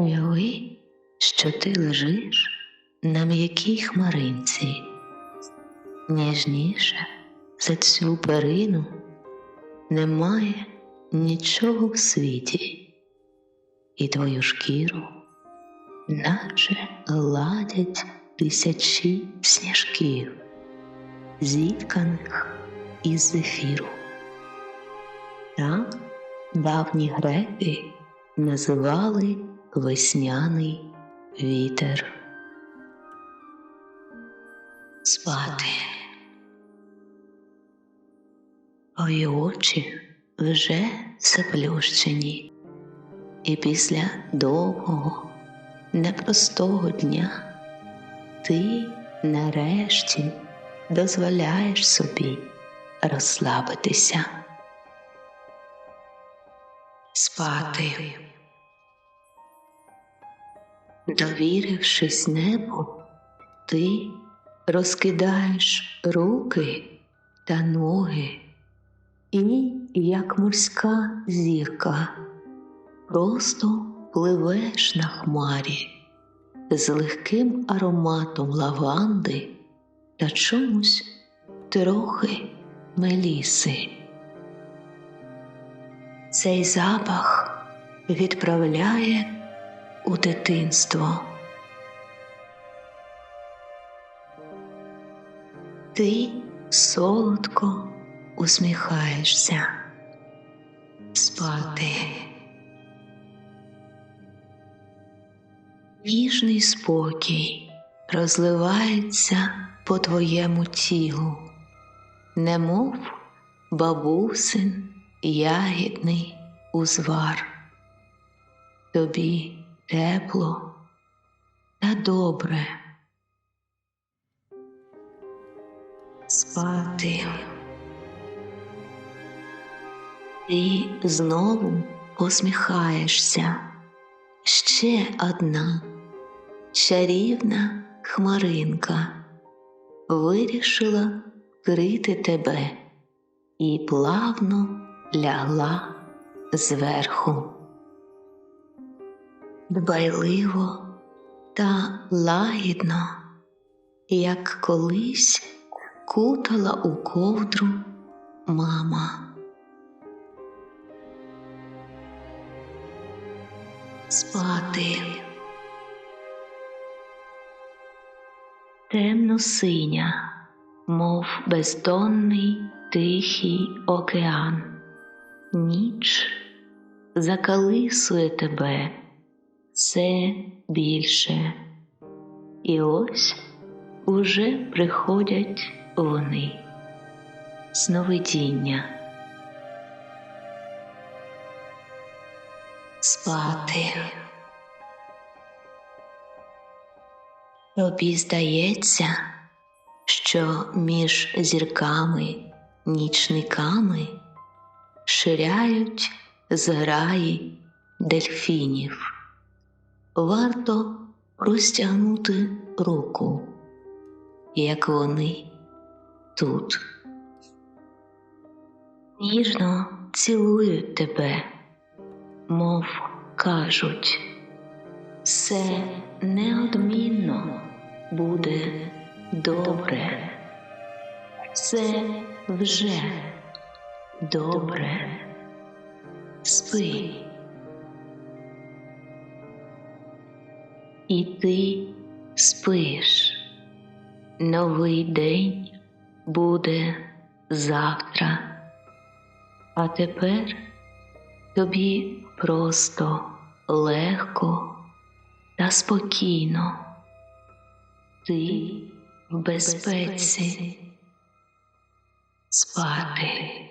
Уяви, що ти лежиш на м'якій хмаринці, ніжніше за цю перину немає нічого в світі, і твою шкіру, наче гладять тисячі сніжків, зітканих із зефіру. Там давні греки називали весняний вітер. Спати. Твої очі вже заплющені, і після довгого, непростого дня ти нарешті дозволяєш собі розслабитися. Спати. Довірившись небу, ти розкидаєш руки та ноги і, як морська зірка, просто пливеш на хмарі з легким ароматом лаванди та чомусь трохи меліси. Цей запах відправляє у дитинство. Ти солодко усміхаєшся спати. Ніжний спокій розливається по твоєму тілу, немов бабусин ягідний узвар. Тобі тепло та добре. Спати. Ти знову посміхаєшся. Ще одна чарівна хмаринка вирішила крити тебе і плавно лягла зверху. Дбайливо та лагідно, як колись кутала у ковдру мама. Спати. Темно-синя, мов бездонний тихий океан. Ніч закалисує тебе все більше. І ось уже приходять вони сновидіння. Спати. Тобі здається, що між зірками, нічниками ширяють зграї дельфінів. Варто простягнути руку, як вони тут. Ніжно цілують тебе, мов кажуть, все неодмінно буде добре, все вже добре. Спи. І ти спиш. Новий день буде завтра. А тепер тобі просто легко та спокійно. Ти в безпеці спати.